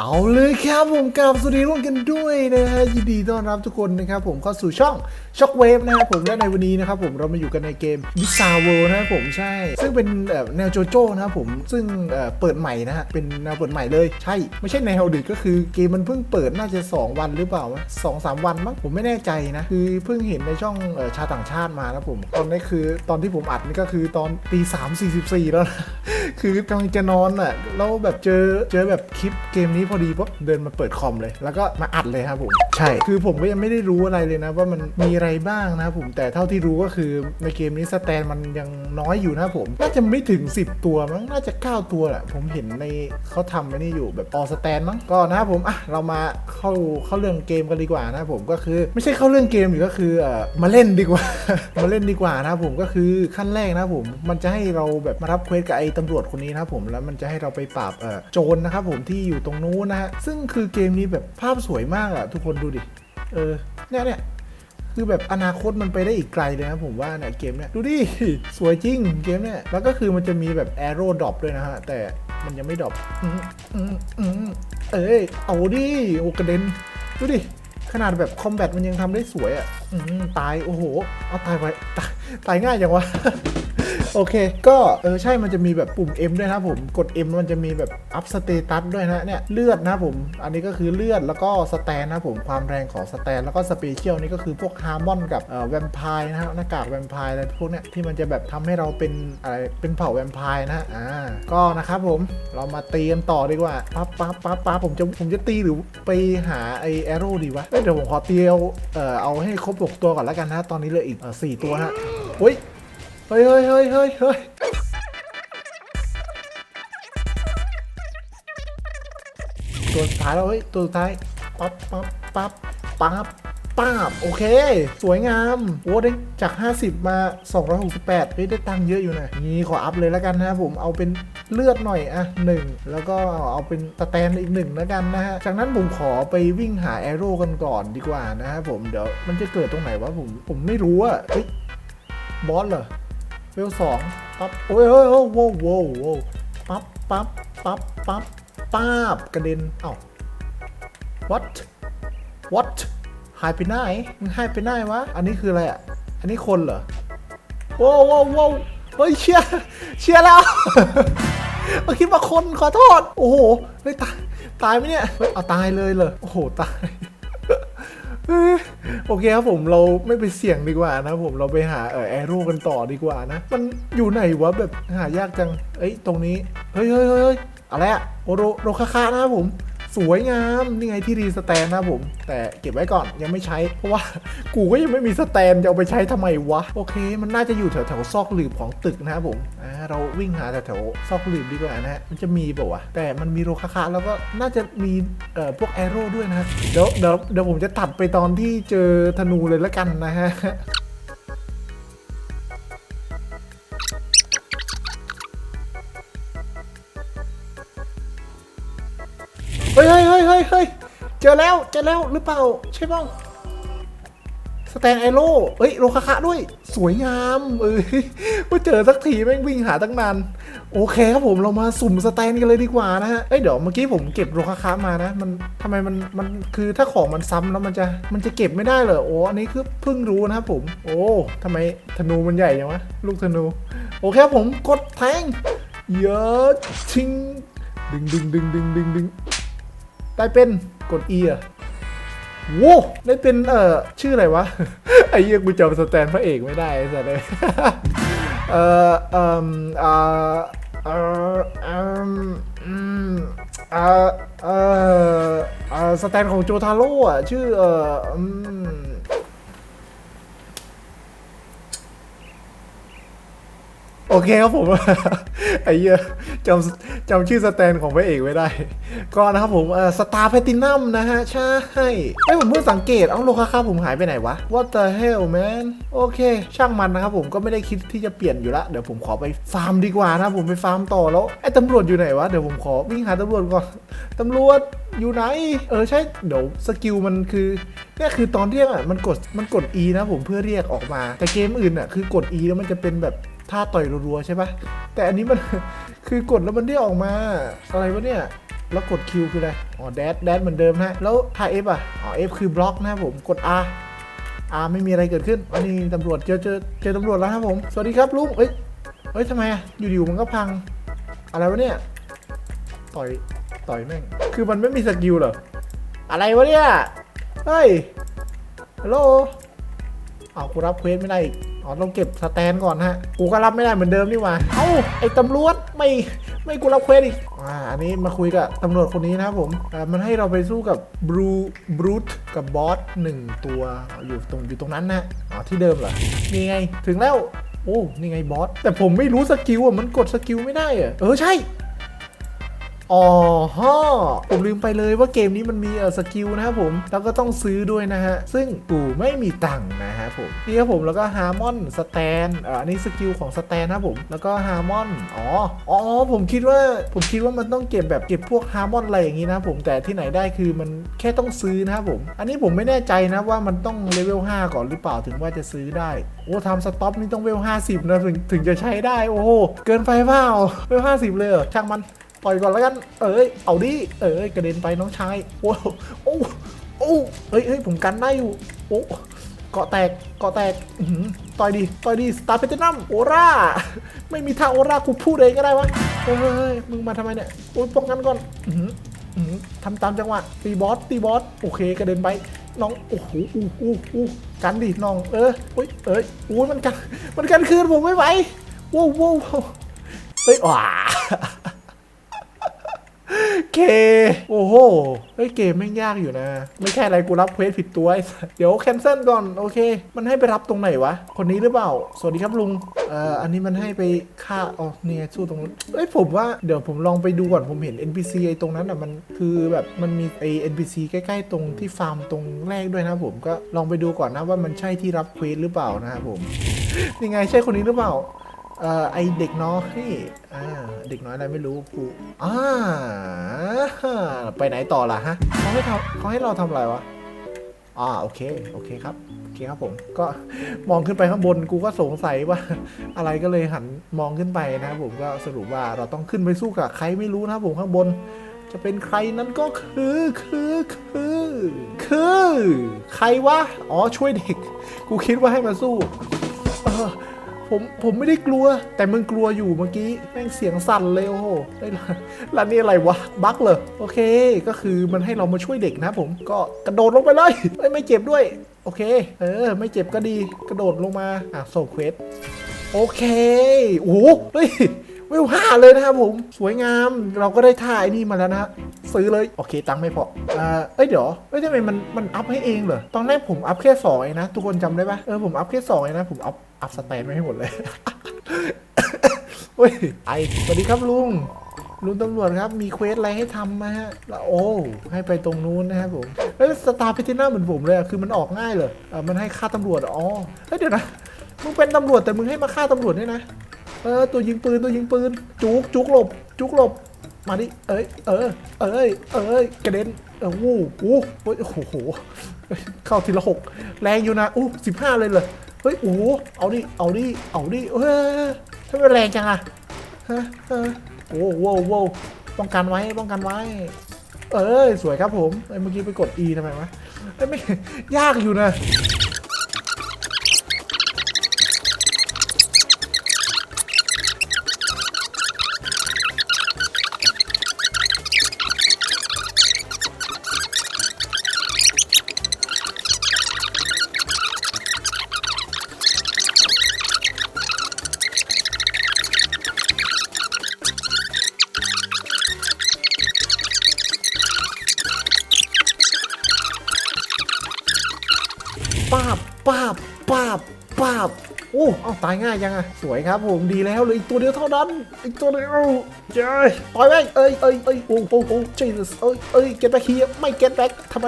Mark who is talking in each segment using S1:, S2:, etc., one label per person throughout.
S1: เอาเลยครับผมกับสวัสดีร่วมกันด้วยนะฮะยินดีต้อนรับทุกคนนะครับผมเข้าสู่ช่อง Shockwave นะครับผมและในวันนี้นะครับผมเรามาอยู่กันในเกม v i s a w o r l d นะครับผมใช่ ซึ่งเป็นแนวโจโจ้นะครับผมซึ่งเอ่อเปิดใหม่นะฮะเป็นแนวเปิดใหม่เลยใช่ ไม่ใช่แนวดึกก็คือเกมมันเพิ่งเปิดน่าจะ 2 วันหรือเปล่าวะสองสามวันมั้งผมไม่แน่ใจนะคือเพิ่งเห็นในช่องอชาต่างชาติมานะผมตอนนี้คือตอนที่ผมอัดนี่ก็คือตอนตีสามสี่สิบสี่แล้วนะคือกำลังจะนอนอะแล้วแบบเจอเจอแบบคลิปเกมนี้พอดีปุ๊บเดินมาเปิดคอมเลย แล้วก็มาอัดเลยครับผม ใช่ คือผมก็ยังไม่ได้รู้อะไรเลยนะ ว่ามันมีอะไรบ้างนะครับผมแต่เท่าที่รู้ก็คือในเกมนี้สแตนมันยังน้อยอยู่นะครับผม น่าจะไม่ถึง 10 ตัวมั้งน่าจะ 9 ตัวแหละผมเห็นในเขาทำไว้นี่อยู่แบบออสแตนมั้งก็นะครับผมอะเรามาเข้าเข้าเรื่องเกมกันดีกว่านะครับผมก็คือไม่ใช่เข้าเรื่องเกมหรือก็คือเอ่อมาเล่นดีกว่า มาเล่นดีกว่านะครับผมก็คือขั้นแรกนะครับผมมันจะให้เราแบบมารับเควสกับไอ้ตำรวจคนนี้นะครับผมแล้วมันจะให้เราไปปราบเอ่อโจรนะครับผมที่อยู่ตรงนู้นนะฮะ ซึ่งคือเกมนี้แบบภาพสวยมากอะทุกคนดูดิ เออ เนี่ยเนี่ยคือแบบอนาคตมันไปได้อีกไกลเลยนะผมว่าเนี่ยเกมเนี่ยดูดิ สวยจริงเกมเนี่ยแล้วก็คือมันจะมีแบบแอโร่ดรอปด้วยนะฮะ แต่มันยังไม่ดรอปเอ้ยเอาดิโอกระเด็น ดูดิ ขนาดแบบคอมแบทมันยังทำได้สวยอะตาย โอ้โห เอาตายไปตายตายง่ายจังวะ โอเค ก็เออใช่มันจะมีแบบปุ่ม M ด้วยนะผมกด M มันจะมีแบบอัพสเตตัสด้วยนะเนี่ยเลือดนะผม อันนี้ก็คือเลือดแล้วก็สแตนนะผมความแรงของสแตนแล้วก็สเปเชียลนี่ก็คือพวกฮาร์มอนกับเอ่อแวมไพร์นะฮะหน้ากากแวมไพร์อะไรพวกเนี้ยที่มันจะแบบทำให้เราเป็นอะไรเป็นเผ่าแวมไพร์นะอ่าก็นะครับผมเรามาตีกันต่อดีกว่าปั๊บปั๊บปั๊บปั๊บผมจะผมจะตีหรือไปหาไอแอโร่ดีวะเดี๋ยวผมขอตีเอาเอ่อเอาให้ครบหกตัวก่อนแล้วกันนะตอนนี้เหลืออีกสี่ตัวฮะเฮ้ย เฮ้ยเฮ้ยเฮ้ยเฮ้ยเฮ้ยตัวสุดท้ายแล้วเฮ้ยตัวสุดท้ายปั๊บปั๊บปั๊บปั๊บปั๊บโอเค สวยงามโอ้ได้จาก 50 มา 268เฮ้ยได้ตังค์เยอะอยู่นะนี่ขออัพเลยแล้วกันนะครับผมเอาเป็นเลือดหน่อยอะหนึ่งแล้วก็เอาเป็นสแตนอีกหนึ่งแล้วกันนะฮะจากนั้นผมขอไปวิ่งหาแอโร่กันก่อนดีกว่านะครับผมเดี๋ยวมันจะเกิดตรงไหนวะผมผมไม่รู้อะเฮ้ยบอสเหรอ เวลสองปั๊บโอ้ยโอ้ยโอ้ยโว้โว้โว้ปั๊บปั๊บปั๊บปั๊บป๊าบกระเด็นเอ้า what what หายไปไหนมึงหายไปไหนวะ อันนี้คืออะไรอะ อันนี้คนเหรอโว้วโว้วโว้เฮ้ยเชียร์เชียร์แล้วเมื่อคิดว่าคนขอโทษ โอ้โหเฮ้ยตาย ตายไหมเนี่ย เฮ้ย เอาตายเลยเหรอโอ้โห ตาย โอเคครับผมเราไม่ไปเสี่ยงดีกว่านะผมเราไปหาเออแอโร่กันต่อดีกว่านะ มันอยู่ไหนวะแบบหายากจัง เอ้ยตรงนี้ เฮ้ยเฮ้ยเฮ้ยเฮ้ยอะไรอะโอโรโรคาคานะครับผม สวยงามนี่ไงที่รีสแตนนะผม แต่เก็บไว้ก่อนยังไม่ใช้ เพราะว่ากูก็ยังไม่มีสแตนจะเอาไปใช้ทำไมวะ โอเค มันน่าจะอยู่แถวแถวซอกหลืบของตึกนะครับผมอ่าเราวิ่งหาแถวแถวซอกหลืบดีกว่านะฮะมันจะมีเปล่าวะแต่มันมีโรคาคาแล้วก็น่าจะมีเอ่อพวกแอโร่ด้วยนะเดี๋ยวเดี๋ยวเดี๋ยวผมจะตัดไปตอนที่เจอธนูเลยละกันนะฮะ เฮ้ยเฮ้ยเฮ้ยเฮ้ยเฮ้ยเจอแล้วเจอแล้วหรือเปล่า ใช่ป่าสแตนไอโร่เอ้ยโลคาคะด้วย สวยงามเอ้ยว่าเจอสักทีแม่งวิ่งหาตั้งนานโอเคครับผมเรามาสุ่มสแตนกันเลยดีกว่านะฮะเอ้ยเดี๋ยวเมื่อกี้ผมเก็บโลคาคะมานะ มันทำไมมันมันคือถ้าของมันซ้ำแล้วมันจะมันจะเก็บไม่ได้เหรอโอ้อันนี้คือเพิ่งรู้นะครับผม โอ้ทำไมธนูมันใหญ่ยังวะลูกธนู โอเคครับผมกดแทงเยอะชิงดึงดึงดึงดึงดึงดึง ได้เป็นกด E อะโว้ได้เป็นเอ่อชื่ออะไรวะ ไอ้เหี้ยกูจำสแตนพระเอกไม่ได้ไอ้สัสเลยเอ่อเอ่อเอ่อเอ่อเอ่ออืมเอ่อเอ่อเอ่อสแตนของโจทาโร่อะชื่อเอ่อ อืมโอเคครับผม ไอ้เหี้ยจำจำชื่อสแตนของพระเอกไม่ได้ ก็นะครับผมสตาร์แพตินัมนะฮะ ใช่ไอ้ผมเพิ่งสังเกต เอ้าโลคาค่าผมหายไปไหนวะ What the hell man โอเค ช่างมันนะครับผมก็ไม่ได้คิดที่จะเปลี่ยนอยู่ละ เดี๋ยวผมขอไปฟาร์มดีกว่านะครับผมไปฟาร์มต่อแล้ว ไอ้ตำรวจอยู่ไหนวะ เดี๋ยวผมขอวิ่งหาตำรวจก่อนตำรวจอยู่ไหน เออใช่ เดี๋ยวสกิลมันคือเนี่ยคือตอนเรียกอะมันกดมันกด E นะผมเพื่อเรียกออกมา แต่เกมอื่นอะคือกด E แล้วมันจะเป็นแบบ ท่าต่อยรัวๆใช่ปะแต่อันนี้มันคือกดแล้วมันเรียกออกมาอะไรวะเนี่ยแล้วกด Q คืออะไร อ๋อแดดแดดเหมือนเดิมนะ แล้วถ้า F อะ อ๋อ F คือบล็อกนะครับผม กด R R ไม่มีอะไรเกิดขึ้น อันนี้ตำรวจเจอเจอเจอตำรวจแล้วครับผม สวัสดีครับลุง เอ้ย เฮ้ยทำไมอะ อยู่ๆมันก็พัง อะไรวะเนี่ย ต่อย ต่อยแม่ง คือมันไม่มีสกิลเหรอ อะไรวะเนี่ย เฮ้ย ฮัลโหล เอากูรับเควสไม่ได้อีก อ๋อต้องเก็บสแตนก่อนฮะ กูก็รับไม่ได้เหมือนเดิมนี่หว่าเอ้าไอ้ตำรวจไม่ไม่กูรับเควสอีก อ่า อันนี้มาคุยกับตำรวจคนนี้นะผมอ่ามันให้เราไปสู้กับบรูบรูทกับบอสหนึ่งตัวอยู่ตรงอยู่ตรงนั้นนะอ๋อที่เดิมเหรอ นี่ไง ถึงแล้ว โอ้ นี่ไงบอส แต่ผมไม่รู้สกิลอะ มันกดสกิลไม่ได้อะ เออใช่ อ๋อฮะผมลืมไปเลยว่าเกมนี้มันมีเออสกิลนะครับผมแล้วก็ต้องซื้อด้วยนะฮะ ซึ่งกูไม่มีตังค์นะฮะผมนี่ครับผมแล้วก็ฮาร์มอนสแตนอ่าอันนี้สกิลของสแตนนะผมแล้วก็ฮาร์มอนอ๋ออ๋อผมคิดว่าผมคิดว่ามันต้องเก็บแบบเก็บพวกฮาร์มอนอะไรอย่างนี้นะผมแต่ที่ไหนได้คือมันแค่ต้องซื้อนะครับผม อันนี้ผมไม่แน่ใจนะว่ามันต้องเลเวล5ก่อนหรือเปล่าถึงว่าจะซื้อได้โอ้ทำสต็อปนี่ต้องเวล50นะถึงถึงจะใช้ได้โอ้โหเกินไปเปล่าเวล50 เลยเหรอช่างมัน ปล่อยก่อนแล้วกัน เอ้ย เอาดิ เอ้ย กระเด็นไปน้องชาย โอ้โอ้โอ้เฮ้ยเฮ้ย ผมกันได้อยู่ โอ้เกาะแตก เกาะแตกต่อยดิต่อยดิสตาร์เพชรนัมโอราไม่มีทางโอรากูพูดเองก็ได้วะ เฮ้ย มึงมาทำไมเนี่ยโอ้ยป้องกันก่อนทำตามจังหวะ ตีบอส ตีบอส โอเค กระเด็นไป น้อง โอ้โหอู้อู้อู้กันดิ น้อง เออเฮ้ย เอ้ยอู้ยมันกัน มันกันคืนผมไม่ไหวว้าวว้าวว้าวเฮ้ยว้า เค โอ้โหเฮ้ยเกมแม่งยากอยู่นะ ไม่ใช่อะไรกูรับเควสผิดตัวเดี๋ยวแคนเซิลก่อน โอเค มันให้ไปรับตรงไหนวะ คนนี้หรือเปล่า สวัสดีครับลุงเอ่ออันนี้มันให้ไปฆ่าอ๋อเนี่ยสู้ตรงนู้นเอ้ยผมว่าเดี๋ยวผมลองไปดูก่อนผมเห็น NPC ไอ้ตรงนั้นอะมันคือแบบมันมีไอ้ NPC ใกล้ๆตรงที่ฟาร์มตรงแรกด้วยนะผมก็ลองไปดูก่อนนะว่ามันใช่ที่รับเควสหรือเปล่านะครับผมนี่ไงใช่คนนี้หรือเปล่าเอ่อไอเด็กน้อยอ่าเด็กน้อยอะไรไม่รู้กูอ่า ไปไหนต่อล่ะฮะเขาให้ทำเขาให้เราทำอะไรวะอ่าโอเคโอเคครับโอเคครับผมก็มองขึ้นไปข้างบนกูก็สงสัยว่า อะไรก็เลยหันมองขึ้นไปนะครับผมก็สรุปว่าเราต้องขึ้นไปสู้กับใครไม่รู้นะครับผมข้างบน จะเป็นใครนั้นก็คือคือคือคือใครวะอ๋อช่วยเด็ก กูคิดว่าให้มาสู้เออ ผมผมไม่ได้กลัว แต่มึงกลัวอยู่เมื่อกี้แม่งเสียงสั่นเลยโอ้โหไอ้ยร้านนี้อะไรวะบั๊กเหรอโอเค ก็คือมันให้เรามาช่วยเด็กนะผมก็กระโดดลงไปเลยเอ้ไม่เจ็บด้วย โอเค เออ ไม่เจ็บก็ดีกระโดดลงมาอะโซเควสโอเคโอ้โหเฮ้ย เวลห้าเลยนะครับผม สวยงามเราก็ได้ท่าไอ้นี่มาแล้วนะซื้อเลย โอเค ตังค์ไม่พออ่าเอ้ยเดี๋ยวเอ้ยทำไมมันมันอัพให้เองเหรอตอนแรกผมอัพแค่สองเองนะ ทุกคนจำได้ปะเออผมอัพแค่สองเองนะ ผมอัพอัพสแตนไม่ให้หมดเลยเฮ้ยไอสวัสดีครับลุงลุงตำรวจครับ มีเควสอะไรให้ทำไหมฮะแล้วโอ้ให้ไปตรงนู้นนะครับผมเฮ้ยสตาร์พิทิน่าเหมือนผมเลยอะคือมันออกง่ายเลยเออมันให้ฆ่าตำรวจอ๋อเฮ้ยเดี๋ยวนะมึงเป็นตำรวจแต่มึงให้มาฆ่าตำรวจด้วยนะ เออตัวยิงปืนตัวยิงปืน จุกจุกหลบ จุกหลบ มาดิเอ้ยเออเอ้ยเอ้ยกระเด็นเออวู้วู้โอ้โอ้โหเข้าทีละหกแรงอยู่นะอู้สิบห้าเลยเลยเฮ้ยโอ้เอาดิเอาดิเอาดิเฮ้ยทำไมแรงจังอะฮะเออโอ้โหโว้วป้องกันไว้ป้องกันไว้ เอ้ยสวยครับผมเอ้เมื่อกี้ไปกด E ทำไมวะเอ้ไม่ยากอยู่นะ ป้าบ ป้าบโอ้เอาตายง่ายยังอะสวยครับผมดีแล้วเลยอีกตัวเดียวเท่านั้นอีกตัวเดียวเจ้ยต่อยแม่งเอ้ยเอ้ยเอ้ยโอ้โหโอ้เจสเอ้ยเอ้ยเก็ตแบ็คเฮียไม่เก็ตแบ็คทำไม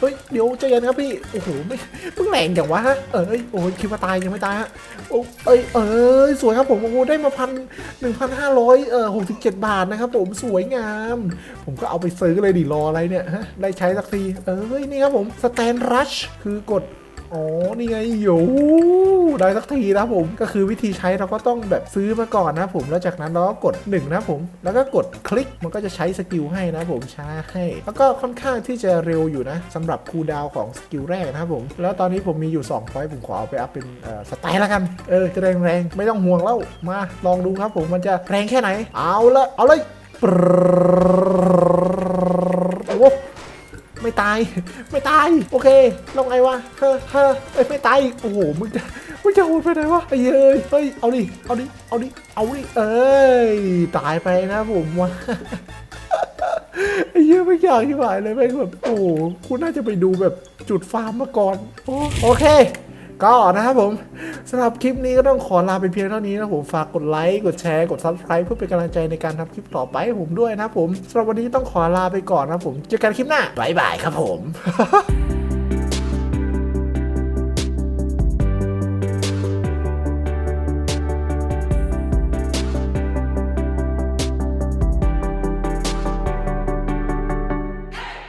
S1: เฮ้ยเดี๋ยวใจเย็นครับพี่โอ้โหไม่เพิ่งแรงอย่างวะฮะเอ้ยโอ้ยคิดว่าตายยังไม่ตายฮะโอ้เอ้ยเอ้ยสวยครับผมโอ้โหได้มาพันหนึ่งพันห้าร้อยเอ่อหกสิบเจ็ดบาทนะครับผมสวยงาม ผมก็เอาไปซื้อเลยดิรออะไรเนี่ยฮะได้ใช้สักทีเอ้ยนี่ครับผมสแตนรัชคือกด อ๋อ นี่ไงโยูได้สักทีนะผม ก็คือวิธีใช้เราก็ต้องแบบซื้อมาก่อนนะผม แล้วจากนั้นเราก็กด1นะผม แล้วก็กดคลิก มันก็จะใช้สกิลให้นะครับผมใช่แล้วก็ค่อนข้างที่จะเร็วอยู่นะสำหรับคูดาวของสกิลแรกนะครับผม แล้วตอนนี้ผมมีอยู่2พอยต์ผมขอเอาไปอัพเป็นสไตล์แล้วกัน เออ จะแรงแรงๆไม่ต้องห่วงแล้ว มาลองดูครับผม มันจะแรงแค่ไหน เอาละ เอาเลย ตาย ไม่ตาย โอเคลงไงวะเฮ้อเฮ้อเอ้ยไม่ตาย โอ้โห มึงจะมึงจะโหดไปไหนวะไอ้เย้ย เฮ้ย เอาดิ เอาดิ เอาดิ เอาดิ เอ้ย ตายไปนะผมวะไอ้เยี่ยไม่อยากที่หายเลยแม่งแบบโอ้คุณน่าจะไปดูแบบจุดฟาร์มมาก่อน โอเค ก็นะครับผมสำหรับคลิปนี้ก็ต้องขอลาไปเพียงเท่านี้นะผมฝากกดไลค์กดแชร์กด subscribe เพื่อเป็นกำลังใจในการทำคลิปต่อไปให้ผมด้วยนะผมสำหรับวันนี้ต้องขอลาไปก่อนนะผมเจอกันคลิปหน้าบ๊ายบายครับผม